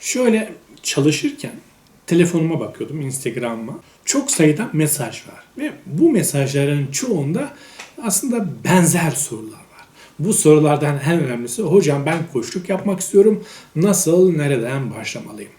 Şöyle çalışırken telefonuma bakıyordum, Instagram'ıma. Çok sayıda mesaj var. Ve bu mesajların çoğunda aslında benzer sorular var. Bu sorulardan en önemlisi hocam ben koçluk yapmak istiyorum. Nasıl, nereden başlamalıyım?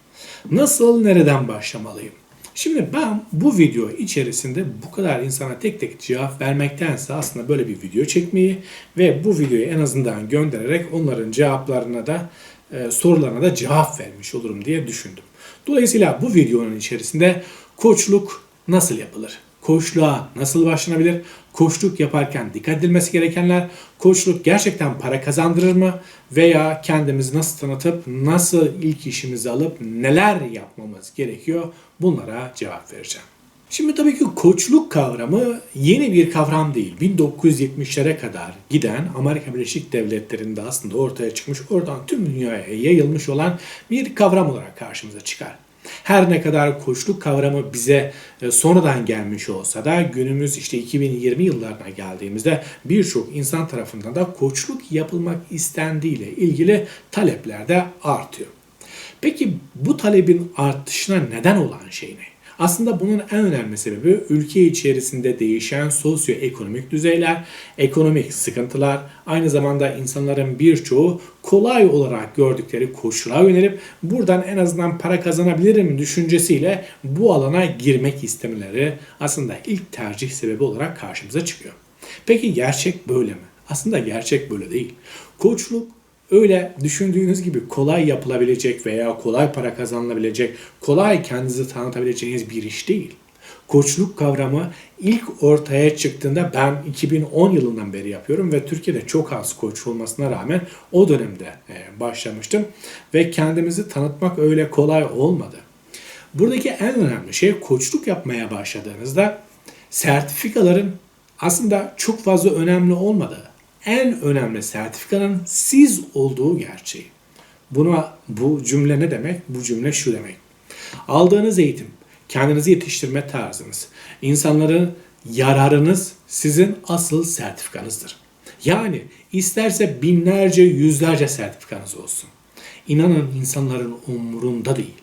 Nasıl, nereden başlamalıyım? Şimdi ben bu video içerisinde bu kadar insana tek tek cevap vermektense aslında böyle bir video çekmeyi ve bu videoyu en azından göndererek onların cevaplarına da e, sorularına da cevap vermiş olurum diye düşündüm. Dolayısıyla bu videonun içerisinde koçluk nasıl yapılır? Koçluğa nasıl başlanabilir? Koçluk yaparken dikkat edilmesi gerekenler, koçluk gerçekten para kazandırır mı? Veya kendimizi nasıl tanıtıp, nasıl ilk işimizi alıp neler yapmamız gerekiyor? Bunlara cevap vereceğim. Şimdi tabii ki koçluk kavramı yeni bir kavram değil. 1970'lere kadar giden Amerika Birleşik Devletleri'nde aslında ortaya çıkmış, oradan tüm dünyaya yayılmış olan bir kavram olarak karşımıza çıkar. Her ne kadar koçluk kavramı bize e, sonradan gelmiş olsa da günümüz işte 2020 yıllarına geldiğimizde birçok insan tarafından da koçluk yapılmak istendiğiyle ilgili talepler de artıyor. Peki bu talebin artışına neden olan şey ne? Aslında bunun en önemli sebebi ülke içerisinde değişen sosyoekonomik düzeyler, ekonomik sıkıntılar, aynı zamanda insanların birçoğu kolay olarak gördükleri koşula yönelip buradan en azından para kazanabilirim düşüncesiyle bu alana girmek istemeleri aslında ilk tercih sebebi olarak karşımıza çıkıyor. Peki gerçek böyle mi? Aslında gerçek böyle değil. Koçluk öyle düşündüğünüz gibi kolay yapılabilecek veya kolay para kazanılabilecek, kolay kendinizi tanıtabileceğiniz bir iş değil. Koçluk kavramı ilk ortaya çıktığında ben 2010 yılından beri yapıyorum ve Türkiye'de çok az koç olmasına rağmen o dönemde e, başlamıştım ve kendimizi tanıtmak öyle kolay olmadı. Buradaki en önemli şey koçluk yapmaya başladığınızda sertifikaların aslında çok fazla önemli olmadığı en önemli sertifikanın siz olduğu gerçeği. Buna bu cümle ne demek? Bu cümle şu demek. Aldığınız eğitim, kendinizi yetiştirme tarzınız, insanların yararınız sizin asıl sertifikanızdır. Yani isterse binlerce, yüzlerce sertifikanız olsun. İnanın insanların umurunda değil.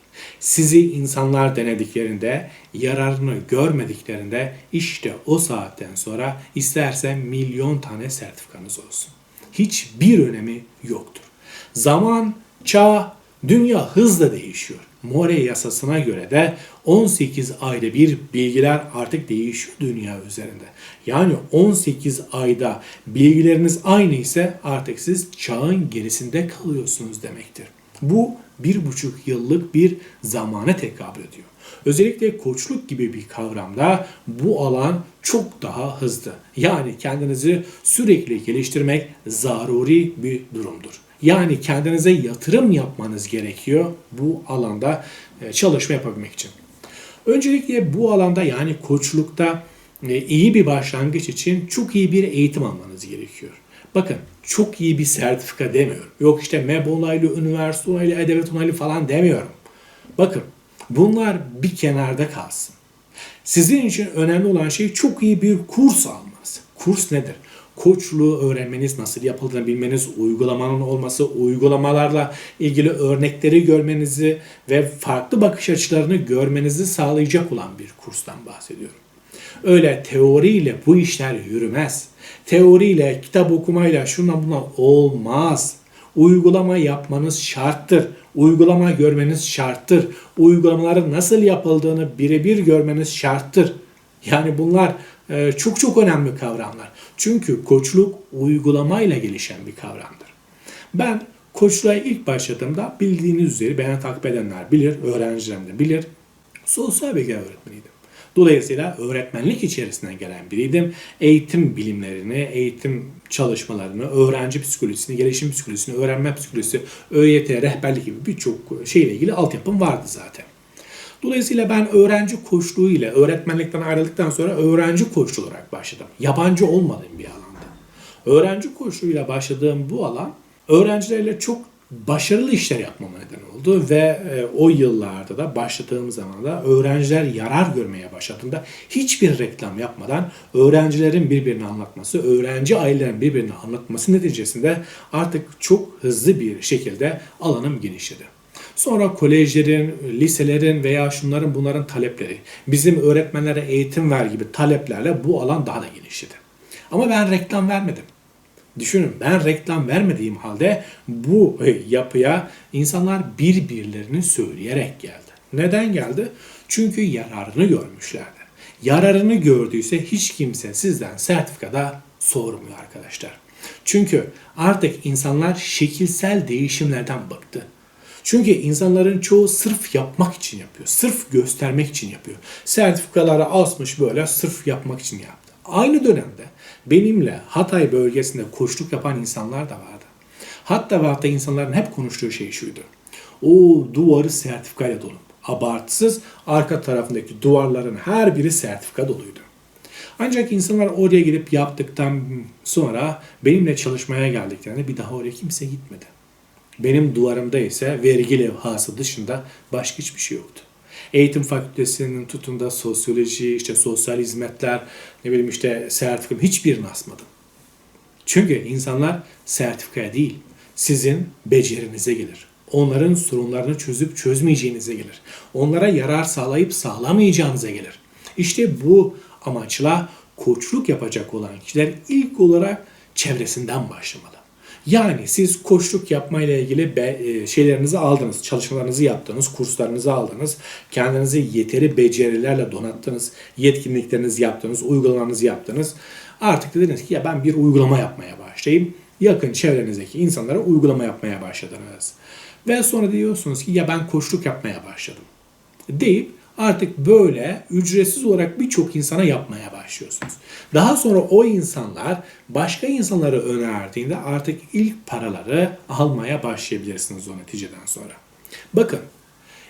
Sizi insanlar denediklerinde, yararını görmediklerinde işte o saatten sonra isterse milyon tane sertifikanız olsun. Hiçbir önemi yoktur. Zaman, çağ, dünya hızla değişiyor. More yasasına göre de 18 ayda bir bilgiler artık değişiyor dünya üzerinde. Yani 18 ayda bilgileriniz aynı ise artık siz çağın gerisinde kalıyorsunuz demektir. Bu bir buçuk yıllık bir zamana tekabül ediyor. Özellikle koçluk gibi bir kavramda bu alan çok daha hızlı. Yani kendinizi sürekli geliştirmek zaruri bir durumdur. Yani kendinize yatırım yapmanız gerekiyor bu alanda e, çalışma yapabilmek için. Öncelikle bu alanda yani koçlukta e, iyi bir başlangıç için çok iyi bir eğitim almanız gerekiyor. Bakın çok iyi bir sertifika demiyorum. Yok işte MEB onaylı, üniversite onaylı, edebiyat onaylı falan demiyorum. Bakın bunlar bir kenarda kalsın. Sizin için önemli olan şey çok iyi bir kurs almanız. Kurs nedir? Koçluğu öğrenmeniz, nasıl yapıldığını bilmeniz, uygulamanın olması, uygulamalarla ilgili örnekleri görmenizi ve farklı bakış açılarını görmenizi sağlayacak olan bir kurstan bahsediyorum. Öyle teoriyle bu işler yürümez. Teoriyle, kitap okumayla şuna buna olmaz. Uygulama yapmanız şarttır. Uygulama görmeniz şarttır. Uygulamaların nasıl yapıldığını birebir görmeniz şarttır. Yani bunlar e, çok çok önemli kavramlar. Çünkü koçluk uygulamayla gelişen bir kavramdır. Ben koçluğa ilk başladığımda bildiğiniz üzere beni takip edenler bilir, öğrencilerim de bilir. Sosyal bilgi öğretmeniydim. Dolayısıyla öğretmenlik içerisinden gelen biriydim. Eğitim bilimlerini, eğitim çalışmalarını, öğrenci psikolojisini, gelişim psikolojisini, öğrenme psikolojisi, ÖYT, rehberlik gibi birçok şeyle ilgili altyapım vardı zaten. Dolayısıyla ben öğrenci koçluğu ile öğretmenlikten ayrıldıktan sonra öğrenci koçluğu olarak başladım. Yabancı olmadığım bir alanda. Öğrenci koçluğuyla başladığım bu alan öğrencilerle çok başarılı işler yapmama neden oldu ve e, o yıllarda da başladığım zaman da öğrenciler yarar görmeye başladığında hiçbir reklam yapmadan öğrencilerin birbirini anlatması, öğrenci ailelerin birbirini anlatması neticesinde artık çok hızlı bir şekilde alanım genişledi. Sonra kolejlerin, liselerin veya şunların bunların talepleri, bizim öğretmenlere eğitim ver gibi taleplerle bu alan daha da genişledi. Ama ben reklam vermedim. Düşünün ben reklam vermediğim halde bu yapıya insanlar birbirlerini söyleyerek geldi. Neden geldi? Çünkü yararını görmüşlerdi. Yararını gördüyse hiç kimse sizden sertifikada sormuyor arkadaşlar. Çünkü artık insanlar şekilsel değişimlerden bıktı. Çünkü insanların çoğu sırf yapmak için yapıyor. Sırf göstermek için yapıyor. Sertifikaları asmış böyle sırf yapmak için yaptı. Aynı dönemde benimle Hatay bölgesinde koçluk yapan insanlar da vardı. Hatta ve hatta insanların hep konuştuğu şey şuydu. O duvarı sertifikayla dolu. Abartısız arka tarafındaki duvarların her biri sertifika doluydu. Ancak insanlar oraya gidip yaptıktan sonra benimle çalışmaya geldiklerinde bir daha oraya kimse gitmedi. Benim duvarımda ise vergi levhası dışında başka hiçbir şey yoktu. Eğitim fakültesinin tutunda sosyoloji, işte sosyal hizmetler, ne bileyim işte sertifikam hiçbirini asmadım. Çünkü insanlar sertifikaya değil, sizin becerinize gelir. Onların sorunlarını çözüp çözmeyeceğinize gelir. Onlara yarar sağlayıp sağlamayacağınıza gelir. İşte bu amaçla koçluk yapacak olan kişiler ilk olarak çevresinden başlamalı. Yani siz koçluk yapmayla ilgili be, e, şeylerinizi aldınız, çalışmalarınızı yaptınız, kurslarınızı aldınız, kendinizi yeteri becerilerle donattınız, yetkinliklerinizi yaptınız, uygulamanızı yaptınız. Artık dediniz ki ya ben bir uygulama yapmaya başlayayım. Yakın çevrenizdeki insanlara uygulama yapmaya başladınız. Ve sonra diyorsunuz ki ya ben koçluk yapmaya başladım. Deyip artık böyle ücretsiz olarak birçok insana yapmaya başlıyorsunuz. Daha sonra o insanlar başka insanları önerdiğinde artık ilk paraları almaya başlayabilirsiniz o neticeden sonra. Bakın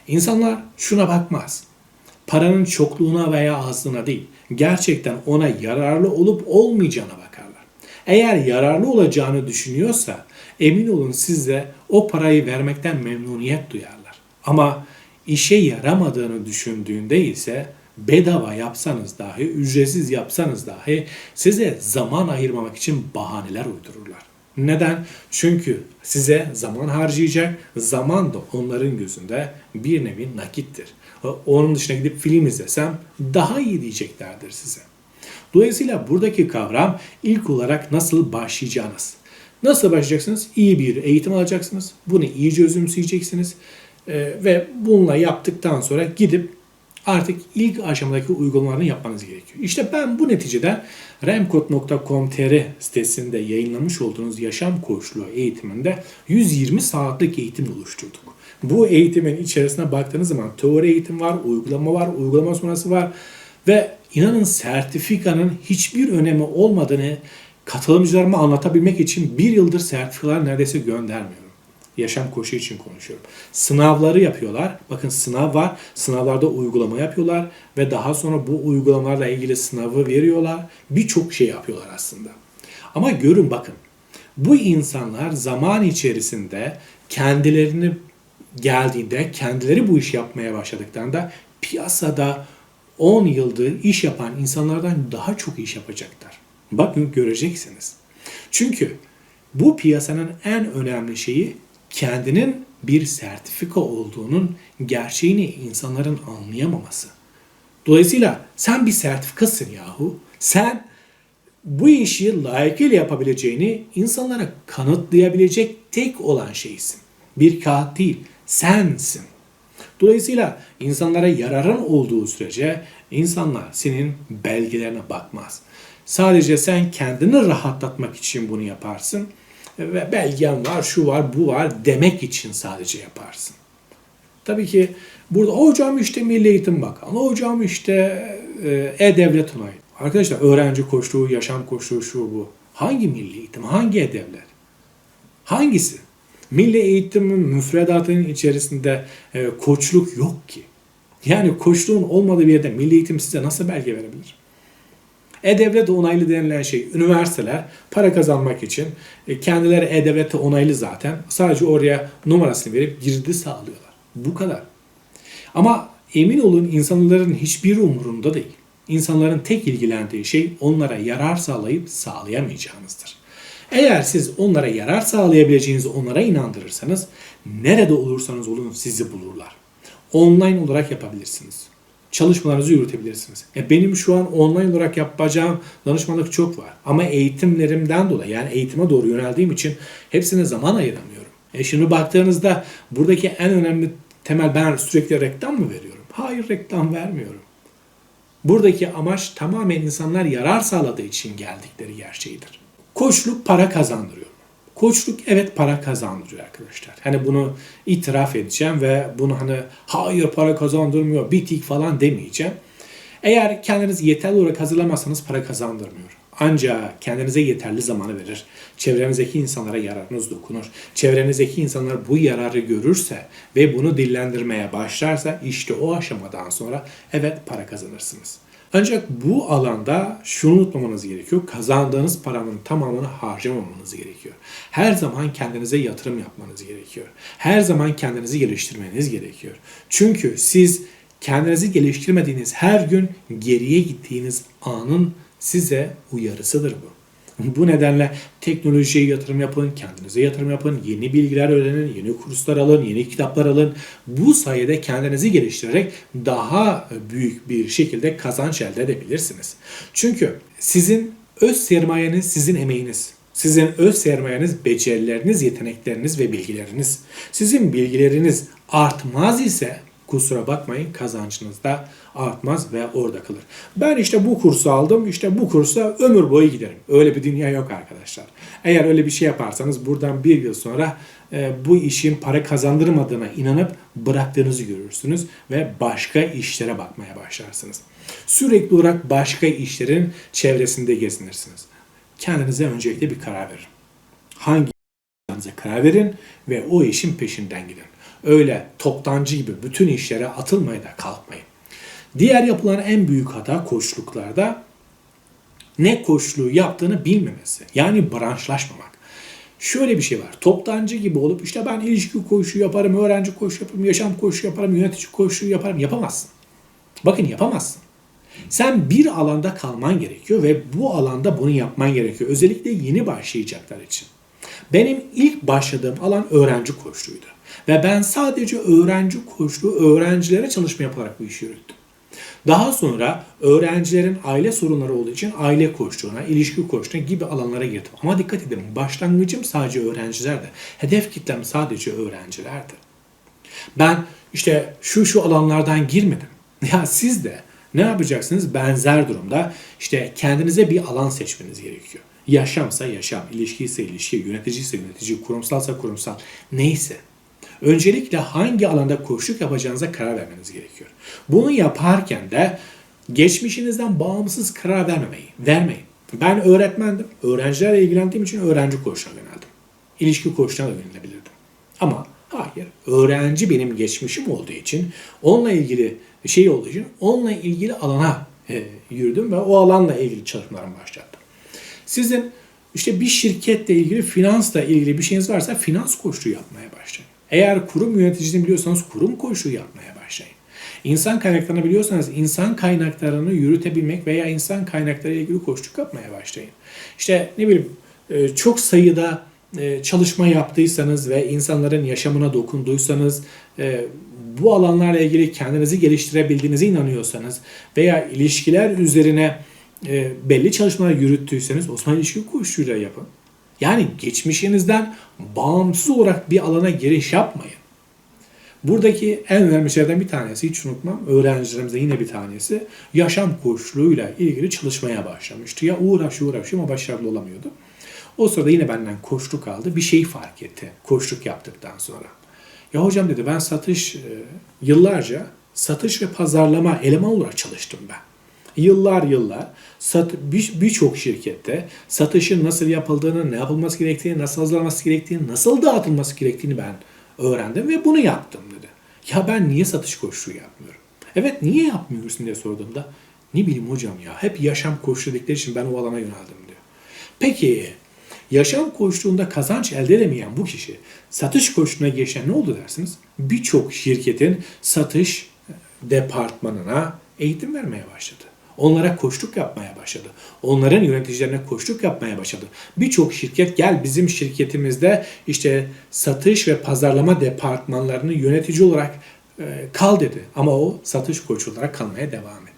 insanlar şuna bakmaz. Paranın çokluğuna veya azlığına değil, gerçekten ona yararlı olup olmayacağına bakarlar. Eğer yararlı olacağını düşünüyorsa emin olun siz de o parayı vermekten memnuniyet duyarlar. Ama işe yaramadığını düşündüğünde ise bedava yapsanız dahi, ücretsiz yapsanız dahi size zaman ayırmamak için bahaneler uydururlar. Neden? Çünkü size zaman harcayacak, zaman da onların gözünde bir nevi nakittir. Onun dışına gidip film izlesem daha iyi diyeceklerdir size. Dolayısıyla buradaki kavram ilk olarak nasıl başlayacağınız. Nasıl başlayacaksınız? İyi bir eğitim alacaksınız. Bunu iyice özümseyeceksiniz. Ee, ve bununla yaptıktan sonra gidip artık ilk aşamadaki uygulamalarını yapmanız gerekiyor. İşte ben bu neticede remkod.com.tr sitesinde yayınlamış olduğunuz yaşam koçluğu eğitiminde 120 saatlik eğitim oluşturduk. Bu eğitimin içerisine baktığınız zaman teori eğitim var, uygulama var, uygulama sonrası var ve inanın sertifikanın hiçbir önemi olmadığını katılımcılarıma anlatabilmek için bir yıldır sertifikalar neredeyse göndermiyorum. Yaşam koşu için konuşuyorum. Sınavları yapıyorlar. Bakın sınav var. Sınavlarda uygulama yapıyorlar ve daha sonra bu uygulamalarla ilgili sınavı veriyorlar. Birçok şey yapıyorlar aslında. Ama görün bakın. Bu insanlar zaman içerisinde kendilerini geldiğinde, kendileri bu iş yapmaya başladıklarında piyasada 10 yıldır iş yapan insanlardan daha çok iş yapacaklar. Bakın göreceksiniz. Çünkü bu piyasanın en önemli şeyi kendinin bir sertifika olduğunun gerçeğini insanların anlayamaması. Dolayısıyla sen bir sertifikasın yahu. Sen bu işi layıkıyla yapabileceğini insanlara kanıtlayabilecek tek olan şeysin. Bir kağıt değil, sensin. Dolayısıyla insanlara yararın olduğu sürece insanlar senin belgelerine bakmaz. Sadece sen kendini rahatlatmak için bunu yaparsın ve belgen var, şu var, bu var demek için sadece yaparsın. Tabii ki burada hocam işte Milli Eğitim Bakanlığı, hocam işte e, E-Devlet onayı. Arkadaşlar öğrenci koştuğu, yaşam koştuğu şu bu. Hangi milli eğitim, hangi e-devlet? Hangisi? Milli eğitimin müfredatının içerisinde e, koçluk yok ki. Yani koçluğun olmadığı bir yerde milli eğitim size nasıl belge verebilir? E-Devlet onaylı denilen şey üniversiteler para kazanmak için e, kendileri E-Devlet'e onaylı zaten sadece oraya numarasını verip girdi sağlıyorlar. Bu kadar. Ama emin olun insanların hiçbir umurunda değil. İnsanların tek ilgilendiği şey onlara yarar sağlayıp sağlayamayacağınızdır. Eğer siz onlara yarar sağlayabileceğinizi onlara inandırırsanız nerede olursanız olun sizi bulurlar. Online olarak yapabilirsiniz. Çalışmalarınızı yürütebilirsiniz. E benim şu an online olarak yapacağım danışmanlık çok var. Ama eğitimlerimden dolayı yani eğitime doğru yöneldiğim için hepsine zaman ayıramıyorum. E şimdi baktığınızda buradaki en önemli temel ben sürekli reklam mı veriyorum? Hayır reklam vermiyorum. Buradaki amaç tamamen insanlar yarar sağladığı için geldikleri gerçeğidir. Koçluk para kazandırıyor. Koçluk evet para kazandırıyor arkadaşlar. Hani bunu itiraf edeceğim ve bunu hani hayır para kazandırmıyor bitik falan demeyeceğim. Eğer kendinizi yeterli olarak hazırlamazsanız para kazandırmıyor. Ancak kendinize yeterli zamanı verir. Çevrenizdeki insanlara yararınız dokunur. Çevrenizdeki insanlar bu yararı görürse ve bunu dillendirmeye başlarsa işte o aşamadan sonra evet para kazanırsınız. Ancak bu alanda şunu unutmamanız gerekiyor. Kazandığınız paranın tamamını harcamamanız gerekiyor. Her zaman kendinize yatırım yapmanız gerekiyor. Her zaman kendinizi geliştirmeniz gerekiyor. Çünkü siz kendinizi geliştirmediğiniz her gün geriye gittiğiniz anın size uyarısıdır bu. Bu nedenle teknolojiye yatırım yapın, kendinize yatırım yapın, yeni bilgiler öğrenin, yeni kurslar alın, yeni kitaplar alın. Bu sayede kendinizi geliştirerek daha büyük bir şekilde kazanç elde edebilirsiniz. Çünkü sizin öz sermayeniz sizin emeğiniz. Sizin öz sermayeniz becerileriniz, yetenekleriniz ve bilgileriniz. Sizin bilgileriniz artmaz ise kusura bakmayın kazancınız da artmaz ve orada kalır. Ben işte bu kursu aldım, işte bu kursa ömür boyu giderim. Öyle bir dünya yok arkadaşlar. Eğer öyle bir şey yaparsanız buradan bir yıl sonra e, bu işin para kazandırmadığına inanıp bıraktığınızı görürsünüz ve başka işlere bakmaya başlarsınız. Sürekli olarak başka işlerin çevresinde gezinirsiniz. Kendinize öncelikle bir karar verin. Hangi karar verin ve o işin peşinden gidin. Öyle toptancı gibi bütün işlere atılmaya da kalkmayın. Diğer yapılan en büyük hata koçluklarda ne koçluğu yaptığını bilmemesi. Yani branşlaşmamak. Şöyle bir şey var. Toptancı gibi olup işte ben ilişki koçluğu yaparım, öğrenci koçluğu yaparım, yaşam koçluğu yaparım, yönetici koçluğu yaparım. Yapamazsın. Bakın yapamazsın. Sen bir alanda kalman gerekiyor ve bu alanda bunu yapman gerekiyor. Özellikle yeni başlayacaklar için. Benim ilk başladığım alan öğrenci koçluğuydu. Ve ben sadece öğrenci koçluğu öğrencilere çalışma yaparak bu işi yürüttüm. Daha sonra öğrencilerin aile sorunları olduğu için aile koçluğuna, ilişki koçluğuna gibi alanlara girdim. Ama dikkat edin başlangıcım sadece öğrencilerdi. Hedef kitlem sadece öğrencilerdi. Ben işte şu şu alanlardan girmedim. Ya siz de ne yapacaksınız? Benzer durumda işte kendinize bir alan seçmeniz gerekiyor. Yaşamsa yaşam, ilişki ise ilişki, yönetici ise yönetici, kurumsalsa kurumsal neyse. Öncelikle hangi alanda koşuluk yapacağınıza karar vermeniz gerekiyor. Bunu yaparken de geçmişinizden bağımsız karar vermemeyi, vermeyin. Ben öğretmendim. Öğrencilerle ilgilendiğim için öğrenci koçluğuna yöneldim. İlişki koçluğuna da yönelebilirdim. Ama hayır, öğrenci benim geçmişim olduğu için, onunla ilgili şey olduğu için, onunla ilgili alana e, yürüdüm ve o alanla ilgili çalışmalarımı başlattım. Sizin işte bir şirketle ilgili, finansla ilgili bir şeyiniz varsa finans koçluğu yapmaya başlayın. Eğer kurum yöneticiliğini biliyorsanız kurum koçluğu yapmaya başlayın. İnsan kaynaklarını biliyorsanız insan kaynaklarını yürütebilmek veya insan kaynakları ile ilgili koçluk yapmaya başlayın. İşte ne bileyim e, çok sayıda e, çalışma yaptıysanız ve insanların yaşamına dokunduysanız, e, bu alanlarla ilgili kendinizi geliştirebildiğinize inanıyorsanız veya ilişkiler üzerine belli çalışmalar yürüttüyseniz Osmanlı İlişki Koçluğu'yla yapın. Yani geçmişinizden bağımsız olarak bir alana giriş yapmayın. Buradaki en önemli şeylerden bir tanesi hiç unutmam öğrencilerimize yine bir tanesi yaşam koçluğuyla ilgili çalışmaya başlamıştı. Ya uğraş uğraş ama başarılı olamıyordu. O sırada yine benden koçluk aldı. Bir şeyi fark etti koçluk yaptıktan sonra. Ya hocam dedi ben satış yıllarca satış ve pazarlama eleman olarak çalıştım ben yıllar yıllar sat, birçok bir şirkette satışın nasıl yapıldığını, ne yapılması gerektiğini, nasıl hazırlanması gerektiğini, nasıl dağıtılması gerektiğini ben öğrendim ve bunu yaptım dedi. Ya ben niye satış koşulu yapmıyorum? Evet niye yapmıyorsun diye sorduğumda ne bileyim hocam ya hep yaşam koçluğu dedikleri için ben o alana yöneldim diyor. Peki yaşam koçluğunda kazanç elde edemeyen bu kişi satış koçluğuna geçen ne oldu dersiniz? Birçok şirketin satış departmanına eğitim vermeye başladı. Onlara koçluk yapmaya başladı. Onların yöneticilerine koçluk yapmaya başladı. Birçok şirket gel bizim şirketimizde işte satış ve pazarlama departmanlarını yönetici olarak e, kal dedi. Ama o satış koçu olarak kalmaya devam etti.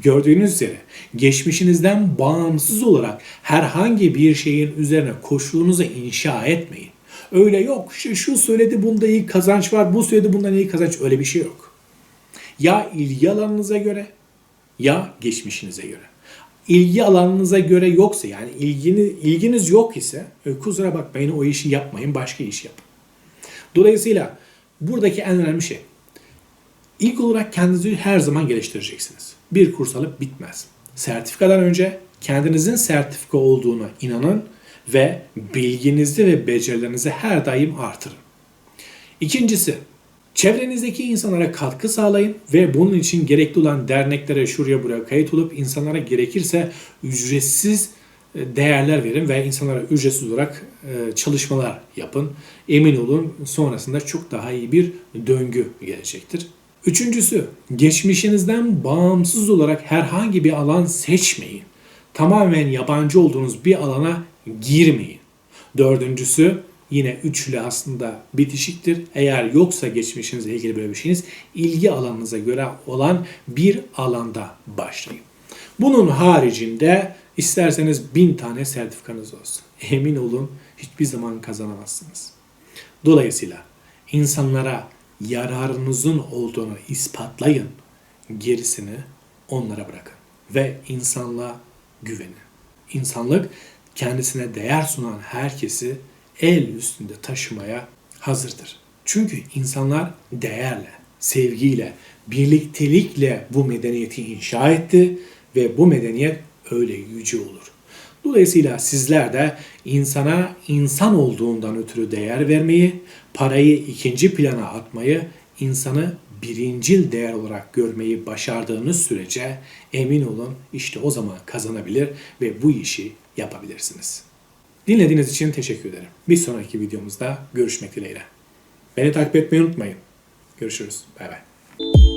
Gördüğünüz üzere geçmişinizden bağımsız olarak herhangi bir şeyin üzerine koşulunuzu inşa etmeyin. Öyle yok işte şu söyledi bunda iyi kazanç var, bu söyledi bundan iyi kazanç öyle bir şey yok. Ya ilgi alanınıza göre ya geçmişinize göre. İlgi alanınıza göre yoksa yani ilgini, ilginiz yok ise e, kusura bakmayın o işi yapmayın başka iş yapın. Dolayısıyla buradaki en önemli şey İlk olarak kendinizi her zaman geliştireceksiniz. Bir kurs alıp bitmez. Sertifikadan önce kendinizin sertifika olduğuna inanın ve bilginizi ve becerilerinizi her daim artırın. İkincisi, çevrenizdeki insanlara katkı sağlayın ve bunun için gerekli olan derneklere şuraya buraya kayıt olup insanlara gerekirse ücretsiz e, değerler verin ve insanlara ücretsiz olarak e, çalışmalar yapın. Emin olun sonrasında çok daha iyi bir döngü gelecektir. Üçüncüsü, geçmişinizden bağımsız olarak herhangi bir alan seçmeyin. Tamamen yabancı olduğunuz bir alana girmeyin. Dördüncüsü, yine üçlü aslında bitişiktir. Eğer yoksa geçmişinizle ilgili böyle bir şeyiniz, ilgi alanınıza göre olan bir alanda başlayın. Bunun haricinde isterseniz bin tane sertifikanız olsun. Emin olun hiçbir zaman kazanamazsınız. Dolayısıyla insanlara yararınızın olduğunu ispatlayın. Gerisini onlara bırakın. Ve insanlığa güvenin. İnsanlık kendisine değer sunan herkesi el üstünde taşımaya hazırdır. Çünkü insanlar değerle, sevgiyle, birliktelikle bu medeniyeti inşa etti ve bu medeniyet öyle yüce olur. Dolayısıyla sizler de insana insan olduğundan ötürü değer vermeyi, parayı ikinci plana atmayı, insanı birincil değer olarak görmeyi başardığınız sürece emin olun işte o zaman kazanabilir ve bu işi yapabilirsiniz. Dinlediğiniz için teşekkür ederim. Bir sonraki videomuzda görüşmek dileğiyle. Beni takip etmeyi unutmayın. Görüşürüz. Bay bay.